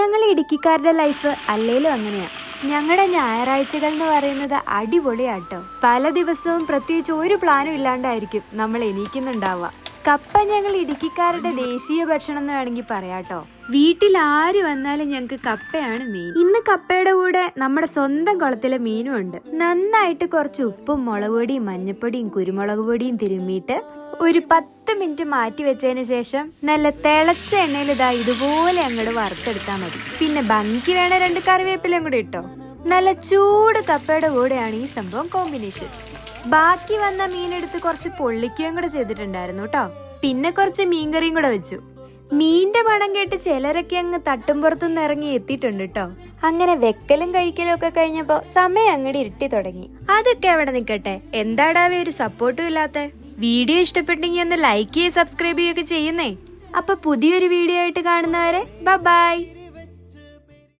ഞങ്ങൾ ഇടുക്കിക്കാരുടെ ലൈഫ് അല്ലേലും അങ്ങനെയാ. ഞങ്ങളുടെ ഞായറാഴ്ചകൾ എന്ന് പറയുന്നത് അടിപൊളിയാട്ടോ. പല ദിവസവും പ്രത്യേകിച്ച് ഒരു പ്ലാനും ഇല്ലാണ്ടായിരിക്കും നമ്മൾ എണീക്കുന്നുണ്ടാവുക. കപ്പ ഞങ്ങൾ ഇടുക്കിക്കാരുടെ ദേശീയ ഭക്ഷണം എന്ന് വേണമെങ്കിൽ പറയാട്ടോ. വീട്ടിൽ ആര് വന്നാലും ഞങ്ങൾക്ക് കപ്പയാണ് മീൻ ഇന്ന് കപ്പയുടെ കൂടെ നമ്മുടെ സ്വന്തം കുളത്തിലെ മീനും ഉണ്ട്. നന്നായിട്ട് കുറച്ച് ഉപ്പും മുളക് പൊടിയും മഞ്ഞപ്പൊടിയും കുരുമുളക് പൊടിയും തിരുമ്മിയിട്ട് ഒരു പത്ത് മിനിറ്റ് മാറ്റി വെച്ചതിന് ശേഷം നല്ല തിളച്ച എണ്ണയിൽ ഇതാ ഇതുപോലെ അങ്ങോട്ട് വറുത്തെടുത്താൽ മതി. പിന്നെ ഭംഗിക്ക് വേണ രണ്ട് കറിവേപ്പിലും കൂടി ഇട്ടോ. നല്ല ചൂട് കപ്പയുടെ കൂടെയാണ് ഈ സംഭവം കോമ്പിനേഷൻ ബാക്കി വന്ന മീനെടുത്ത് കുറച്ച് പൊള്ളിക്കുകയും കൂടെ ചെയ്തിട്ടുണ്ടായിരുന്നു കേട്ടോ പിന്നെ കുറച്ച് മീൻകറിയും കൂടെ വെച്ചു. മീന്റെ മണം കേട്ട് ചിലരൊക്കെ അങ്ങ് തട്ടുംപുറത്തുനിന്ന് ഇറങ്ങി എത്തിയിട്ടുണ്ട് കേട്ടോ അങ്ങനെ വെക്കലും കഴിക്കലും ഒക്കെ കഴിഞ്ഞപ്പോ സമയം അങ്ങോട്ട് ഇരുട്ടി തുടങ്ങി. അതൊക്കെ അവിടെ നിക്കട്ടെ എന്താടാവേ ഒരു സപ്പോർട്ടും ഇല്ലാത്ത? വീഡിയോ ഇഷ്ടപ്പെട്ടെങ്കിൽ ഒന്ന് ലൈക്ക് ചെയ്യുക സബ്സ്ക്രൈബ് ചെയ്യുകയൊക്കെ ചെയ്യുന്നേ. അപ്പൊ പുതിയൊരു വീഡിയോ ആയിട്ട് കാണുന്നവരെ ബൈ